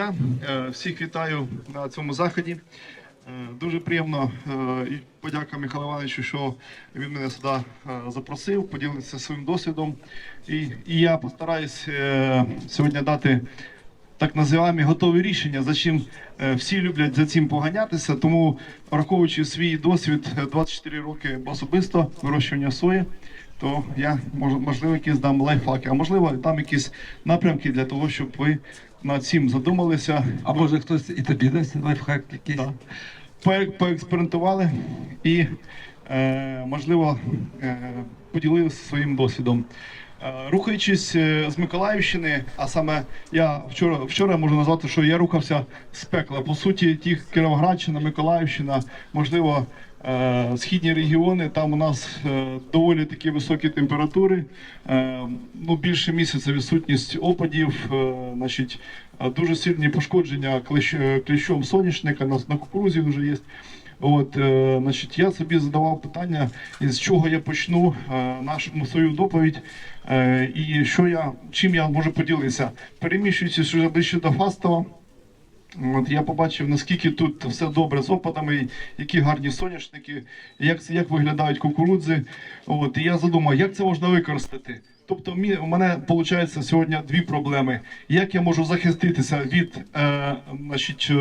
Дня, Е, всіх вітаю на цьому заході. Е, Дуже приємно е, і подяка Михайлу Івановичу, що він мене сюди запросив, поділитися своїм досвідом. І, і я постараюсь сьогодні дати так називаємо готові рішення, за чим всі люблять за цим поганятися. Тому, враховуючи свій досвід е, 24 роки особисто вирощування сої, то я можливо якісь дам лайфхаки, а можливо дам якісь напрямки для того, щоб ви над цим задумалися, А може хтось і тобі дасть лайфхак якийсь? Да. Пое- поекспериментували і, е, можливо, е, поділилися своїм досвідом. Е, Рухаючись е, з Миколаївщини, а саме я вчора вчора можу назвати, що я рухався з пекла. По суті, ті Кіровоградщина, Миколаївщина, можливо, східні регіони. Там у нас е, доволі такі високі температури. Е, ну, більше місяця відсутність опадів, е, значить, е, дуже сильні пошкодження клещ, е, кліщом соняшника на, на кукурузі вже є. От, е, значить, я собі задавав питання, з чого я почну е, нашу свою доповідь, е, і що я, чим я можу поділитися. Переміщуючись вже ближче до Фастова, От я побачив, наскільки тут все добре з опадами, які гарні соняшники, як, як виглядають кукурудзи. От, і я задумав, як це можна використати. Тобто, мі- у мене виходить сьогодні дві проблеми. Як я можу захиститися від е, значить, е,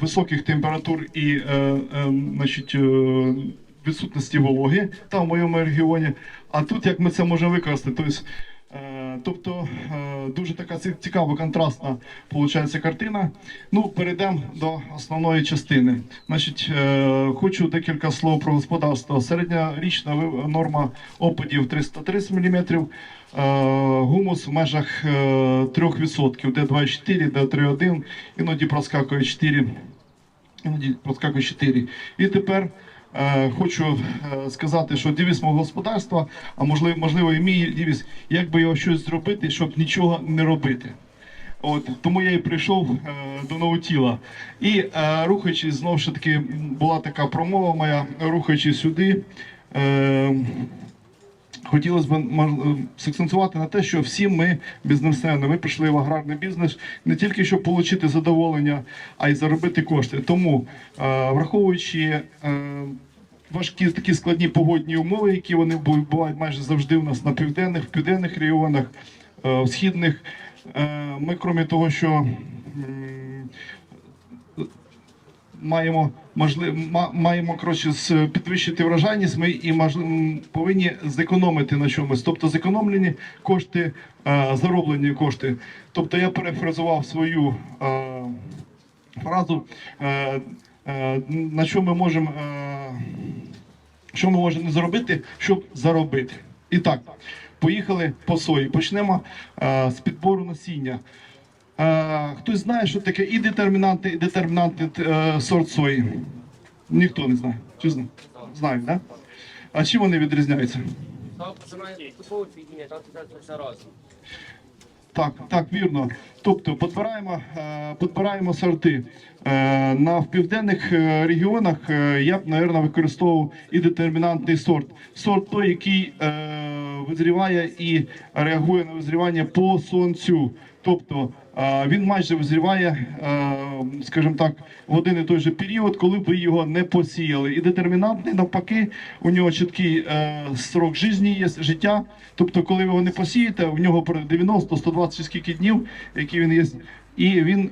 високих температур і е, е, значить, е, відсутності вологи там в моєму регіоні. А тут як ми це можемо використати? Тобто, Тобто е, дуже така цікава, контрастна виходить картина. Ну, перейдемо до основної частини. Значить, е, хочу декілька слов про господарство. Середньорічна норма опадів 330 мм, е, гумус в межах е, 3%, де 2,4, де 3,1, іноді проскакує 4, іноді проскакує 4. І тепер Е, Хочу е, сказати, що дівіс мого господарства, а можливо, можливо, і мій дівіс, як би його щось зробити, щоб нічого не робити. От тому я і прийшов е, до тіла, І е, рухаючись знову ж таки, була така промова моя, рухаючись сюди. Е, Хотілося б мож- сакцентувати на те, що всі ми бізнесмени, ми прийшли в аграрний бізнес не тільки щоб отримати задоволення, а й заробити кошти. Тому, е, враховуючи е, важкі такі складні погодні умови, які вони бувають майже завжди у нас на південних, в південних регіонах, е, в східних, е, ми, крім того, що маємо можливо, маємо коротше підвищити врожайність. Ми і можливо повинні зекономити на чомусь. Тобто зекономлені кошти, е, зароблені кошти. Тобто я перефразував свою е, фразу, е, на що ми можемо. Що ми можемо зробити, щоб заробити. І так, поїхали по сої. Почнемо з підбору насіння. Хтось знає, що таке і детермінанти, і детермінанти е, сорт сої? Ніхто не знає. Чи знає? знають, так? Да? А чим вони відрізняються? Так, так, вірно. Тобто підбираємо, е, підбираємо сорти. Е, На в південних е, регіонах е, я б, мабуть, використовував і детермінантний сорт. Сорт той, який визріває і реагує на визрівання по сонцю. Тобто він майже визріває, скажімо так, в один і той же період, коли ви його не посіяли. І детермінантний, навпаки, у нього чіткий срок є, життя. Тобто, коли ви його не посієте, в нього про 90-120 чи скільки днів, які він є, і він.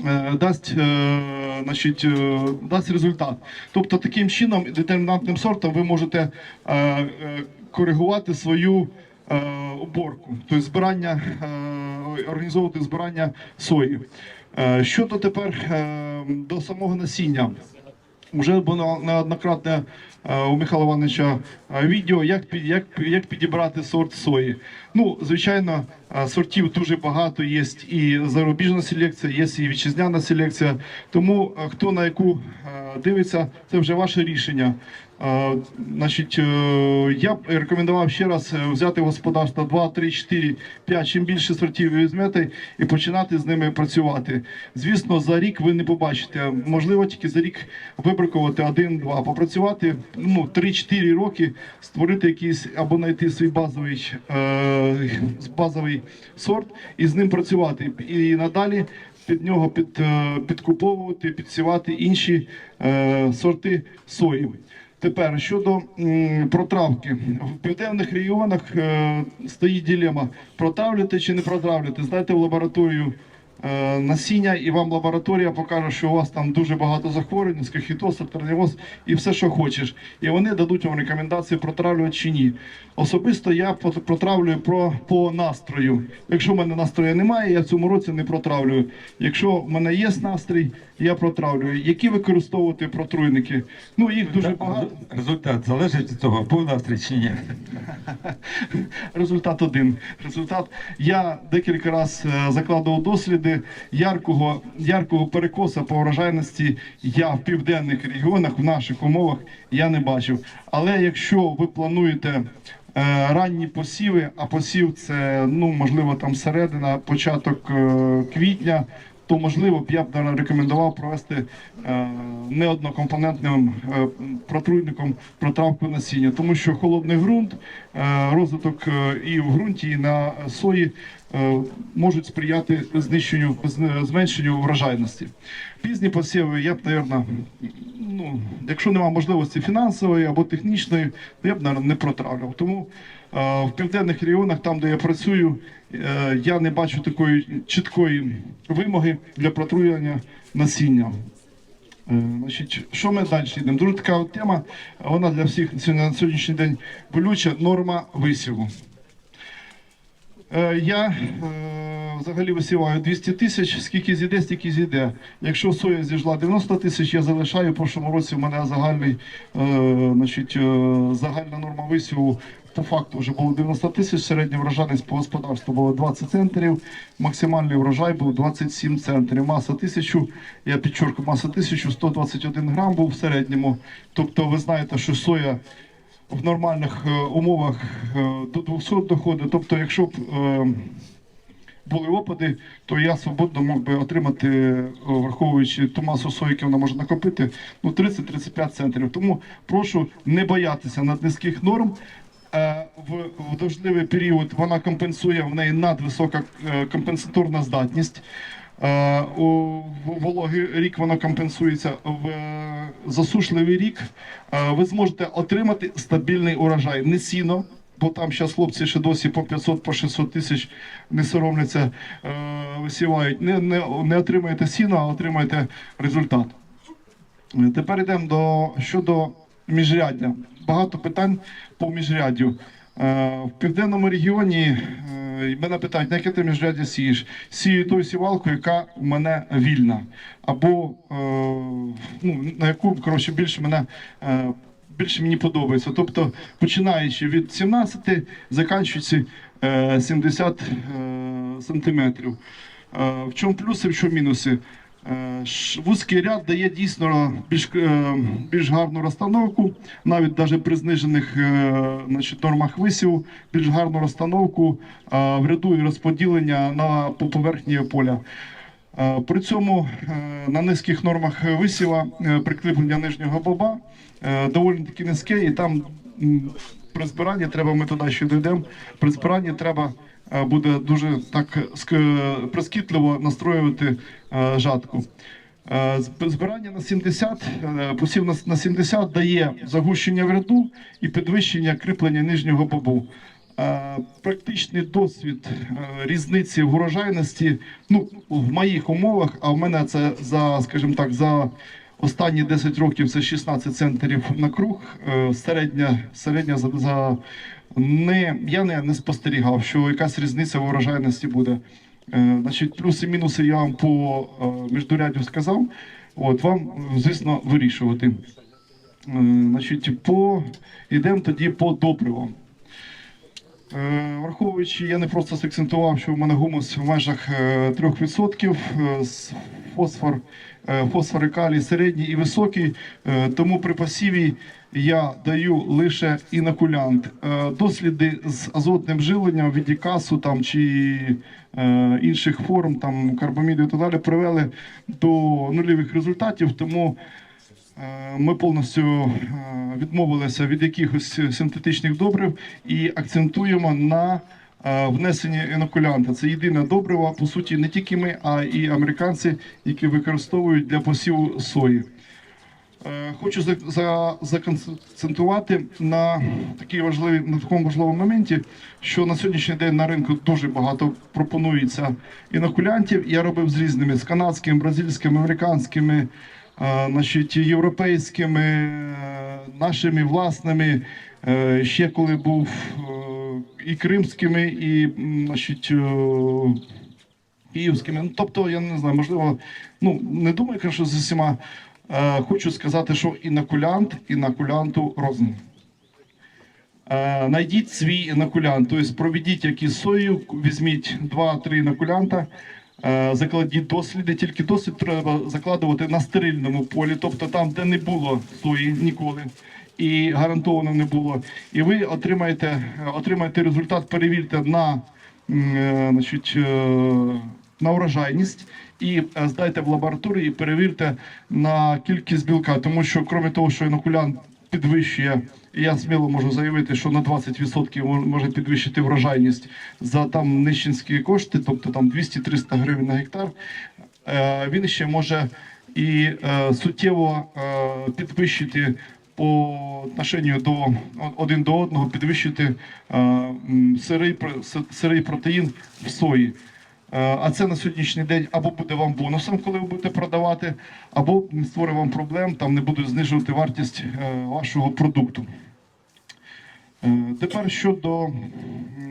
Е, Дасть, е, значить, е, дасть результат. Тобто таким чином, детермінантним сортом ви можете коригувати свою уборку, тобто збирання, організовувати збирання сої. Щодо тепер до самого насіння. Вже було неоднократне у Михайла Івановича е, відео, як, як, як підібрати сорт сої. Ну, звичайно, е, сортів дуже багато, є і зарубіжна селекція, є і вітчизняна селекція. Тому е, хто на яку е, дивиться, це вже ваше рішення. Е, Значить, е, я б рекомендував ще раз е, взяти господарство 2, 3, 4, 5, чим більше сортів візьмете і починати з ними працювати. Звісно, за рік ви не побачите. Можливо, тільки за рік вибракувати один-два, попрацювати ну, 3-4 роки, створити якийсь або знайти свій базовий базовий сорт і з ним працювати. І надалі під нього під, е, підкуповувати, підсівати інші е, сорти сої. Тепер щодо протравки в південних регіонах е, стоїть ділема протравлювати чи не протравлювати. Знаєте, в лабораторію насіння, і вам лабораторія покаже, що у вас там дуже багато захворювань, скахітоз, артеріоз і все, що хочеш. І вони дадуть вам рекомендації протравлювати чи ні. Особисто я протравлюю про по настрою. Якщо в мене настрою немає, я в цьому році не протравлюю. Якщо в мене є настрій, я протравлюю. Які використовувати протруйники? Ну їх дуже багато. Результат залежить від того, був настрій чи ні. Результат один. Результат. Я декілька разів закладував досліди яркого, яркого перекоса по врожайності. Я в південних регіонах, в наших умовах я не бачив. Але якщо ви плануєте е, ранні посіви, а посів це ну можливо там середина, початок е, квітня. То можливо б я б рекомендував провести е, неоднокомпонентним е, протруйником протравку насіння, тому що холодний ґрунт, розвиток е, і в ґрунті, і на сої е, можуть сприяти знищенню зменшенню врожайності. Пізні посіви я б, мабуть, ну, якщо немає можливості фінансової або технічної, то я б мабуть, не протравляв. Тому е, в південних регіонах, там де я працюю, е, я не бачу такої чіткої вимоги для протруювання насіння. Е, Значить, що ми далі йдемо? Дуже така от тема, вона для всіх на сьогоднішній день болюча норма висіву. Е, Я е, взагалі висіваю 200 тисяч, скільки зійде, стільки зійде. Якщо соя зійшла 90 тисяч, я залишаю. В прошлому році в мене загальний, значить, загальна норма висіву по факту вже було 90 тисяч, середня врожайність по господарству було 20 центрів, максимальний врожай був 27 центрів. Маса тисячу, я підчорку, маса тисячу, 121 грам був в середньому. Тобто ви знаєте, що соя в нормальних е, умовах е, до 200 доходить. Тобто, якщо б е, були опади, то я свободно мог би отримати, враховуючи ту масу сої, яку вона може накопити, ну 30-35 центрів. Тому прошу не боятися наднизьких норм. В, дождливий період вона компенсує в неї надвисока е, компенсаторна здатність. Е, У вологий рік воно компенсується в засушливий рік. е, Ви зможете отримати стабільний урожай. Не сіно, бо там зараз хлопці ще досі по 500 по 600 тисяч не соромляться, висівають. Не, не, не отримаєте сіно, а отримаєте результат. Тепер йдемо до щодо міжряддя. Багато питань по міжряддю. Е, В південному регіоні е, мене питають, на яке ти міжряддя сієш? Сію ту сівалку, яка у мене вільна. Або е, ну, на яку коротше, більше мене. Більше мені подобається. Тобто, починаючи від 17, закінчуючи е, 70 е, сантиметрів. В чому плюси, в чому мінуси? Е, Вузький ряд дає дійсно більш, е, більш гарну розстановку, навіть навіть при знижених е, значить, нормах висіву, більш гарну розстановку в ряду і розподілення на по поверхні поля. При цьому на низьких нормах висіва е, приклеплення нижнього боба доволі таки низьке, і там при збиранні треба, ми туди ще дійдемо, при збиранні треба буде дуже так ск- прискіпливо настроювати е, жатку. Е, Збирання на 70, е, посів на- на 70 дає загущення в ряду і підвищення кріплення нижнього бобу. Е, Практичний досвід е, різниці в урожайності, ну в моїх умовах, а в мене це за, скажімо так, за останні 10 років це 16 центрів на круг. Е, Середня, середня за, за не я не, не спостерігав, що якась різниця в урожайності буде. Е, Значить, плюси мінуси я вам по е, міждуряддю сказав. От вам, е, звісно, вирішувати. Е, Значить, по йдемо тоді по добривам. Е, Враховуючи, я не просто закцентував, що в мене гумус в межах е, 3%, е, з фосфор, е, фосфор і калій середній і високий, е, тому при посіві я даю лише інокулянт. Е, Досліди з азотним живленням від ікасу там чи інших форм, там карбаміду і так далі, привели до нульових результатів. Тому Ми повністю відмовилися від якихось синтетичних добрив і акцентуємо на внесені інокулянти. Це єдине добриво, по суті, не тільки ми, а і американці, які використовують для посіву сої. Е, Хочу за, за, законцентрувати на такій важливій, на такому важливому моменті, що на сьогоднішній день на ринку дуже багато пропонується інокулянтів. Я робив з різними з канадськими, бразильськими, американськими, е, значить, європейськими, е, нашими власними. Е, Ще коли був е, і кримськими, і значить, е, київськими. Ну, тобто, я не знаю, можливо, ну не думаю, що з усіма. Е, хочу сказати, що інокулянт інокулянту розум. Е, Найдіть свій інокулянт, тобто проведіть якісь сою, візьміть 2-3 інокулянта, закладіть досліди. Тільки дослід треба закладувати на стерильному полі, тобто там, де не було сої ніколи. І гарантовано не було. І ви отримаєте, отримаєте результат, перевірте на, е, значить, е, на урожайність і е, здайте в лабораторії і перевірте на кількість білка. Тому що, крім того, що інокулянт підвищує, я сміло можу заявити, що на 20% може підвищити врожайність за там нищенські кошти, тобто там 200-300 гривень на гектар. Він ще може і суттєво підвищити по отношенню до один до одного, підвищити сирий, сирий протеїн в сої. А це на сьогоднішній день або буде вам бонусом, коли ви будете продавати, або створить вам проблем, там не будуть знижувати вартість е, вашого продукту. Е, Тепер щодо,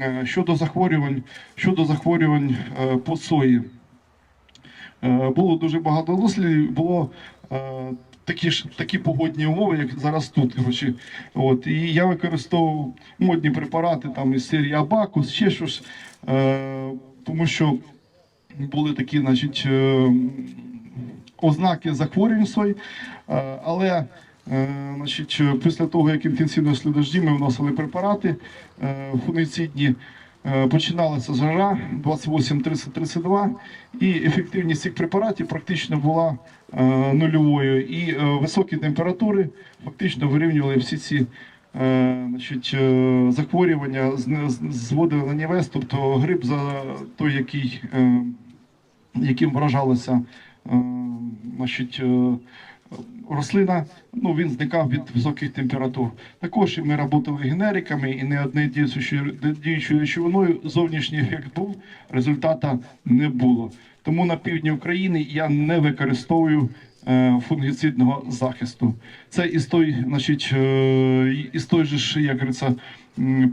е, щодо захворювань, щодо захворювань по сої. Було дуже багато дослідів, було такі ж такі погодні умови, як зараз тут. Коротше. От, і я використовував модні препарати там із серії Абакус, ще щось, е, тому що були такі, значить, е, ознаки захворювань сой, е, але е, значить, після того, як інтенсивно йшли дожді, ми вносили препарати е, фунгіцидні. Е, Починалася жара 28, 30, 32, і ефективність цих препаратів практично була е, нульовою. І е, високі температури фактично вирівнювали всі ці значить, захворювання, з- з- зводили на нівець, тобто грип за той, який, яким вражалася е, значить, рослина, ну він зникав від високих температур. Також ми працювали генериками і не одне діючою речовиною. Зовнішній ефект був, результата не було. Тому на півдні України я не використовую е, фунгіцидного захисту. Це із той, значить, е, із той же ж, як говориться,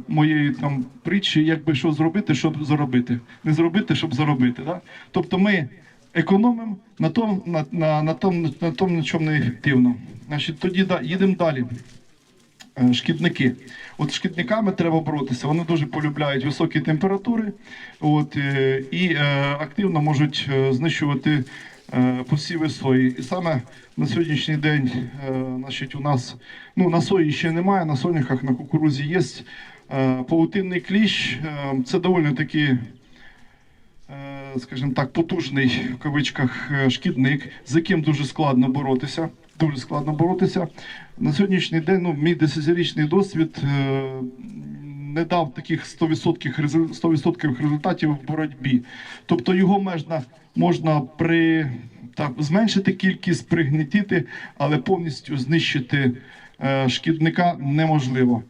моєї там притчі, якби що зробити, щоб заробити. Не зробити, щоб заробити. Да? Тобто ми економимо на тому, на, на, на тому, на тому, на чому не ефективно. Значить, тоді да, їдемо далі. Е, Шкідники. От шкідниками треба боротися. Вони дуже полюбляють високі температури от, е, і е, активно можуть знищувати посіви сої. І саме на сьогоднішній день значить, у нас ну, на сої ще немає, на соняхах, на кукурузі є павутинний кліщ. Це доволі таки скажімо так, потужний в кавичках е, шкідник, з яким дуже складно боротися. Дуже складно боротися. На сьогоднішній день ну, мій 10-річний досвід е, не дав таких 100% резу- 100% результатів в боротьбі. Тобто його можна, можна при, так, зменшити кількість, пригнітити, але повністю знищити е, шкідника неможливо.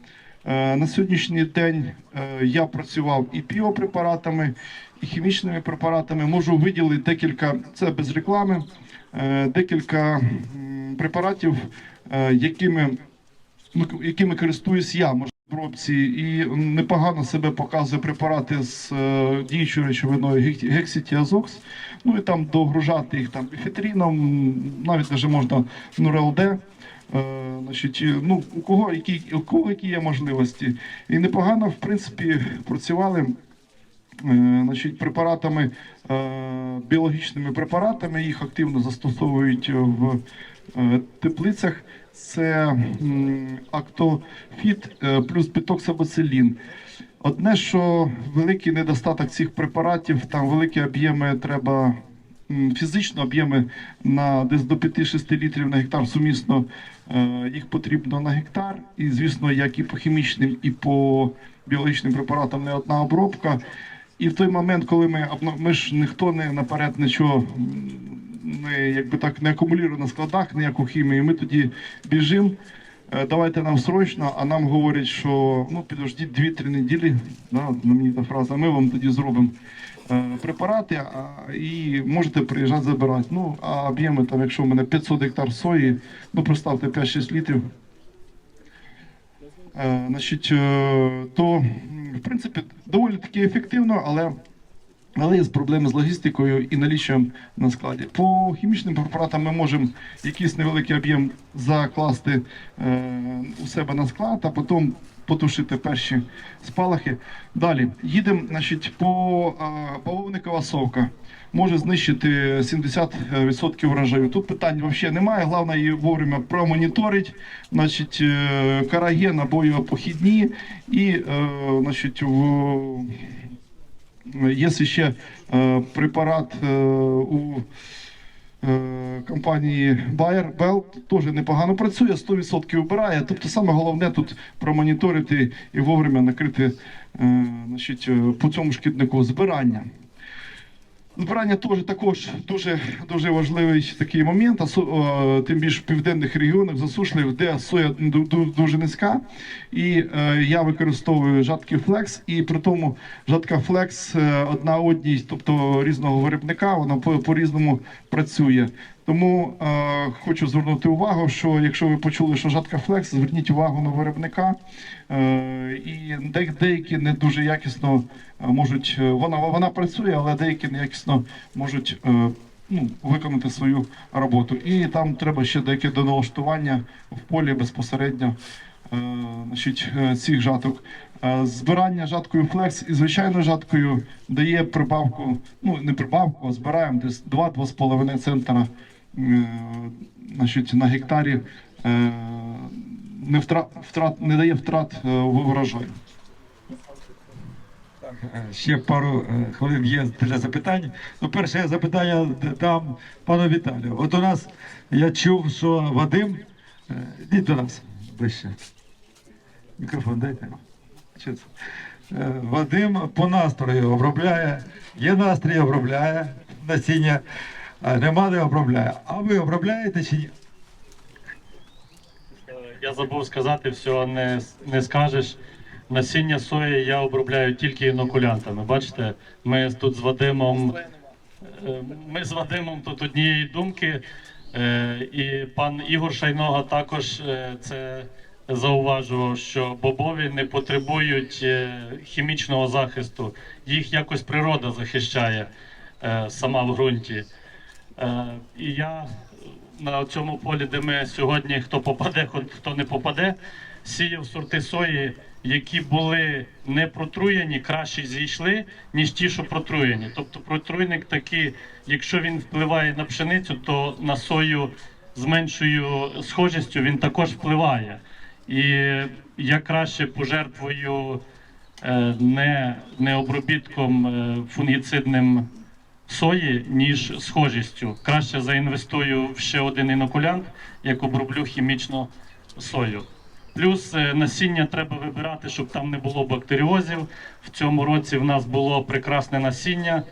Е, На сьогоднішній день е, я працював і біопрепаратами, і хімічними препаратами. Можу виділити декілька, це без реклами, е, декілька препаратів, якими, ну, якими користуюсь я. обробці, і непогано себе показує препарати з діючою речовиною гек- гекситіазокс. Ну і там догружати їх там ефетріном, навіть даже можна нурелде. Е, Значить, ну, у кого які, у кого які є можливості. І непогано, в принципі, працювали е, значить, препаратами, е, біологічними препаратами, їх активно застосовують в теплицях. Це актофіт плюс пітоксабацилін. Одне, що великий недостаток цих препаратів, там великі об'єми треба фізично об'єми на десь до 5-6 літрів на гектар сумісно е, їх потрібно на гектар. І звісно, як і по хімічним, і по біологічним препаратам не одна обробка. І в той момент, коли ми ми ж ніхто не наперед нічого не якби так не акумулює на складах ніяку хімію. Ми тоді біжимо. е, Давайте нам срочно, а нам говорять, що ну підождіть 2-3 неділі. Да, знаменита фраза. Ми вам тоді зробимо препарати і можете приїжджати забирати. Ну а об'єми там, якщо в мене 500 гектар сої, ну представте 5-6 літрів. Е, Значить, е, то в принципі доволі таки ефективно, але, але є проблеми з логістикою і наліччям на складі. По хімічним препаратам ми можемо якийсь невеликий об'єм закласти е, у себе на склад, а потім потушити перші спалахи. Далі їдемо, значить, по е, бавовникова совка. Може знищити 70% врожаю. Тут питань взагалі немає. Головне її вовремя промоніторить. Значить, е, караген або його похідні. І е, значить, в, є ще препарат у компанії Bayer Bell теж непогано працює, 100% обирає. Тобто саме головне тут промоніторити і вовремя накрити е, значить, е, по цьому шкіднику збирання. Збирання теж також дуже дуже важливий такий момент, тим більше в південних регіонах засушливих, де соя ду- ду- дуже низька. І е, я використовую жатки флекс, і при тому жатка флекс е, одна одній, тобто різного виробника, вона по- по-різному працює. Тому е, хочу звернути увагу, що якщо ви почули, що жатка флекс, зверніть увагу на виробника. Е, і де- деякі не дуже якісно е, можуть, е, вона, вона працює, але деякі неякісно можуть е, ну, виконати свою роботу. І там треба ще деяке доналаштування в полі безпосередньо е, значить, е, цих жаток. Збирання жаткою флекс і звичайною жаткою дає прибавку, ну не прибавку, а збираємо десь 2-2,5 центра значить, на гектарі. е, Не, втрат, втрат, не дає втрат е, в урожаю. Е, Ще пару е, хвилин є для запитань. Ну, перше запитання дам пану Віталію. От у нас я чув, що Вадим. е, Йдіть до нас ближче. Мікрофон дайте. Е, Вадим по настрою обробляє. Є настрій, обробляє насіння, нема не обробляє. А ви обробляєте чи ні? Я забув сказати, всього не, не скажеш. Насіння сої я обробляю тільки інокулянтами. Бачите, ми тут з Вадимом, е, ми з Вадимом тут однієї думки, е, і пан Ігор Шайнога також е, це зауважував, що бобові не потребують хімічного захисту. Їх якось природа захищає сама в ґрунті. Е, І я на цьому полі, де ми сьогодні, хто попаде, хто- не попаде, сіяв сорти сої, які були не протруєні, краще зійшли, ніж ті, що протруєні. Тобто протруйник такий, якщо він впливає на пшеницю, то на сою з меншою схожістю він також впливає. І я краще пожертвую е, не, не обробітком е, фунгіцидним сої, ніж схожістю. Краще заінвестую в ще один інокулянт, як оброблю хімічно сою. Плюс е, насіння треба вибирати, щоб там не було бактеріозів. В цьому році в нас було прекрасне насіння.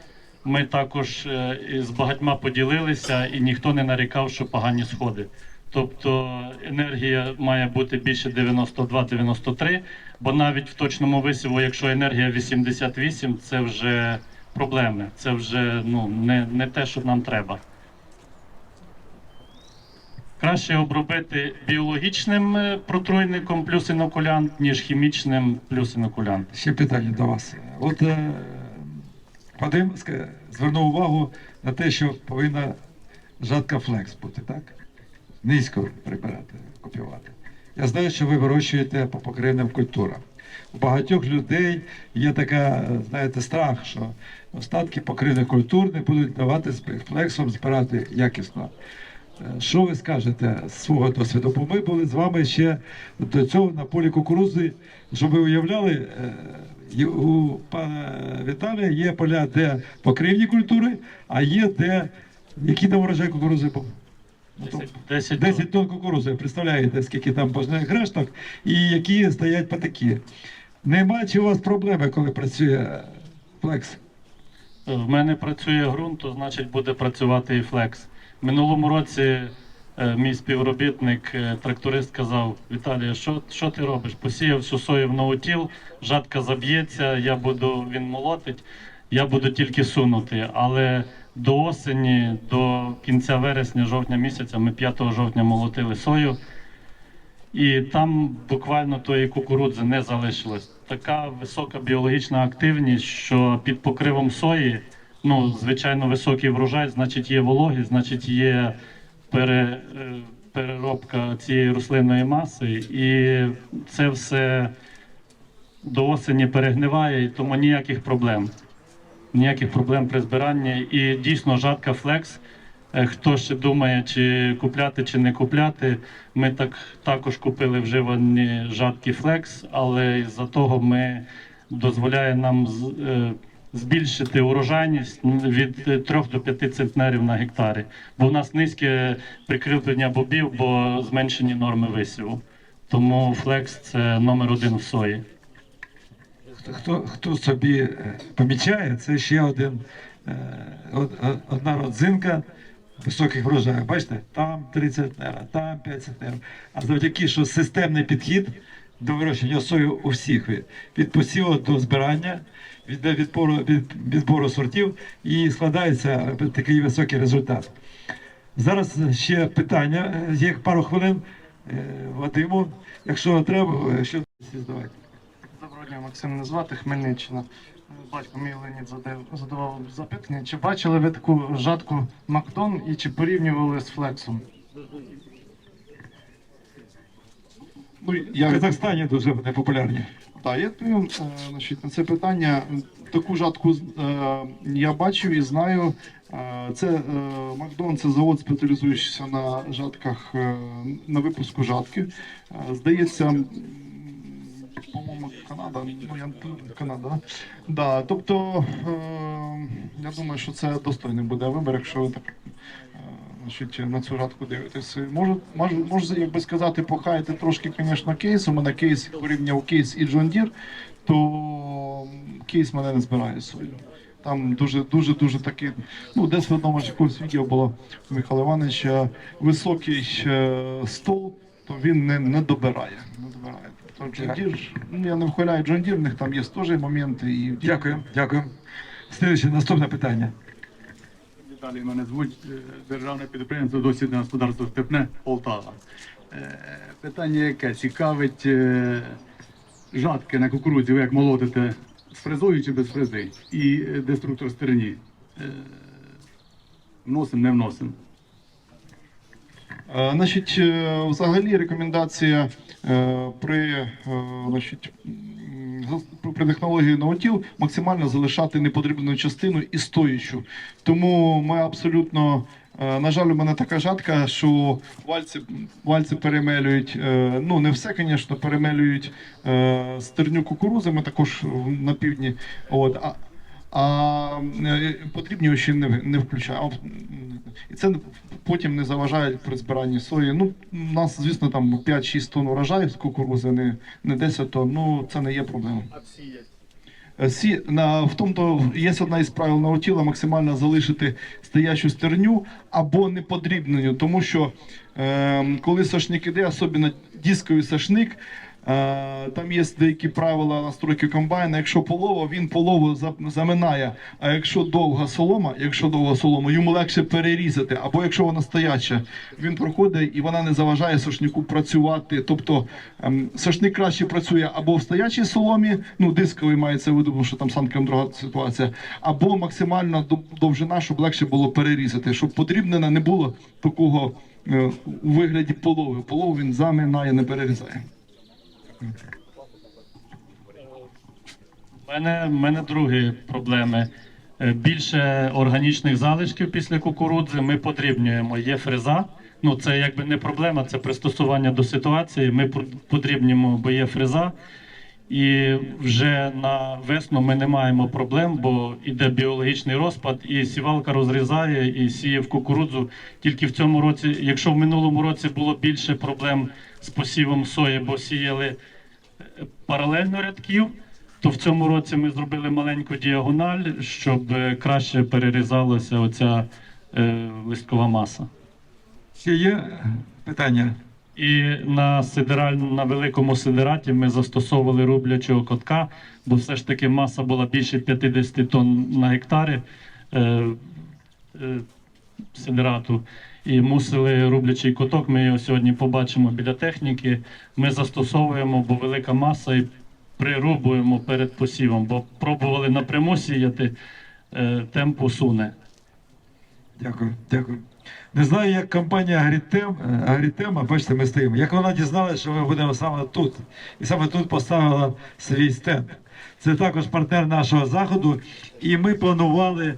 Ми також е, із багатьма поділилися, і ніхто не нарікав, що погані сходи. Тобто енергія має бути більше 92-93, бо навіть в точному висіву, якщо енергія 88, це вже проблеми. Це вже ну, не, не те, що нам треба. Краще обробити біологічним е, протруйником плюс інокулянт, ніж хімічним плюс інокулянт. Ще питання до вас. От е, Вадим звернув увагу на те, що повинна жатка флекс бути, так? Низько прибирати, копіювати. Я знаю, що ви вирощуєте по покривним культурам. У багатьох людей є така, знаєте, страх, що остатки покривних культур не будуть давати з флексом збирати якісно. Е, Що ви скажете з свого досвіду? Бо ми були з вами ще до цього на полі кукурузи, щоб ви уявляли, е, у пана Віталія є поля, де покривні культури, а є де Який там урожай кукурузи був? Ну, то 10, 10 тонн кукурузи, представляєте, скільки там пожних решток і які стоять патики. Нема чи у вас проблеми, коли працює флекс? В мене працює ґрунт, то значить буде працювати і флекс. Минулому році е, мій співробітник, е, тракторист, казав: Віталій, що, що ти робиш? Посіяв всю сою в ноутіл, жатка заб'ється, я буду, він молотить, я буду тільки сунути. Але до осені, до кінця вересня, жовтня місяця, ми 5 жовтня молотили сою. І там буквально тої кукурудзи не залишилось. Така висока біологічна активність, що під покривом сої, ну, звичайно, високий врожай, значить є вологість, значить є пере, е, переробка цієї рослинної маси, і це все до осені перегниває, тому ніяких проблем. Ніяких проблем при збиранні. І дійсно жатка флекс. Е, Хто ще думає, чи купляти, чи не купляти, ми так також купили вживані жатки Flex, але за того ми дозволяє нам е, збільшити урожайність від 3 до 5 центнерів на гектарі. Бо в нас низьке прикріплення бобів, бо зменшені норми висіву. Тому Flex це номер один в сої. Хто, хто собі е, помічає, це ще один, е, од- од- одна родзинка високих врожаїв. Бачите, там 3 центнера, там 5 центнерів. А завдяки, що системний підхід до вирощення сою у всіх від, посіву до збирання, від відбору, від відбору сортів і складається е, такий високий результат. Зараз ще питання, е, є пару хвилин е, Вадиму, якщо треба, е, що здавати. Доброго Максим мене звати Хмельниччина. Батько мій Леонід задав, задавав запитання. Чи бачили ви таку жатку Макдон і чи порівнювали з Флексом? Ну, В Казахстані дуже непопулярні. так, я відповім е, значить, на це питання. Таку жатку е, я бачив і знаю. Е, Це е, Макдон, це завод, спеціалізуючийся на жатках, е, на випуску жатки. Е, Здається, по-моєму, Канада. Ну, я Канада. да? Тобто, е, я думаю, що це достойний буде вибір, якщо ви так е, значить, на цю жатку дивитесь. Можу, можу, можу як би сказати, похаяти трошки, звісно, кейс. У мене кейс порівняв кейс і John Deere, то кейс мене не збирає сою. Там дуже дуже дуже такий, ну десь в одному ж якогось відео було у Михайла Івановича високий е, стол, то він не, не добирає. Не добирає. Тобто Deere, ну я не вхваляю Deere, в них там є теж моменти і Дякую, дякую. Слідуюче, наступне питання. Віталій мене звуть е, державне підприємство Досвідне господарство Степне Полтава. Е, Питання яке цікавить е, жатки на кукурудзі, ви як молотите з фрезою чи без фрези? І деструктор стерні. Вносим, не вносим. Е, Значить, е, взагалі рекомендація е, при, значить, при технології ноутіл максимально залишати непотрібну частину і стоячу. Тому ми абсолютно, на жаль, у мене така жатка, що вальці, вальці перемелюють, ну не все, звісно, перемелюють стерню кукурузи, ми також на півдні. От, а, а е, потрібні ще не, не включаємо. І це потім не заважає при збиранні сої. Ну, у нас, звісно, там 5-6 тонн урожаю з кукурузи, не, не 10 тонн. Ну, це не є проблема. Е, Сі, на, в тому то є одна із правил наутіла максимально залишити стоячу стерню або неподрібненню, тому що е, коли сошник іде, особливо дисковий сошник, е, там є деякі правила настройки комбайна. Якщо полова, він полову заминає. А якщо довга солома, якщо довга солома, йому легше перерізати. Або якщо вона стояча, він проходить і вона не заважає сошнику працювати. Тобто ем, сошник краще працює або в стоячій соломі, ну дисковий мається виду, що там санком друга ситуація, або максимальна дов- довжина, щоб легше було перерізати, щоб подрібнена не було такого е, у вигляді полови. Полову він заминає, не перерізає. У мене, мене другі проблеми. Е, Більше органічних залишків після кукурудзи ми подрібнюємо. Є фреза. Ну це якби не проблема, це пристосування до ситуації. Ми подрібнюємо, бо є фреза. І вже на весну ми не маємо проблем, бо йде біологічний розпад, і сівалка розрізає і сіє в кукурудзу. Тільки в цьому році, якщо в минулому році було більше проблем з посівом сої, бо сіяли е, паралельно рядків, то в цьому році ми зробили маленьку діагональ, щоб е, краще перерізалася оця е, листкова маса. Ще є питання? І на сидераль, на великому сидераті ми застосовували рублячого котка, бо все ж таки маса була більше 50 тонн на гектарі е, е, сидерату. І мусили рублячий коток. Ми його сьогодні побачимо біля техніки. Ми застосовуємо, бо велика маса і прирубуємо перед посівом, бо пробували напряму сіяти, е, темпу суне. Дякую, дякую. Не знаю, як компанія Агрітем, е, Агрітема, бачите, ми стоїмо. Як вона дізналася, що ми будемо саме тут, і саме тут поставила свій стенд. Це також партнер нашого заходу, і ми планували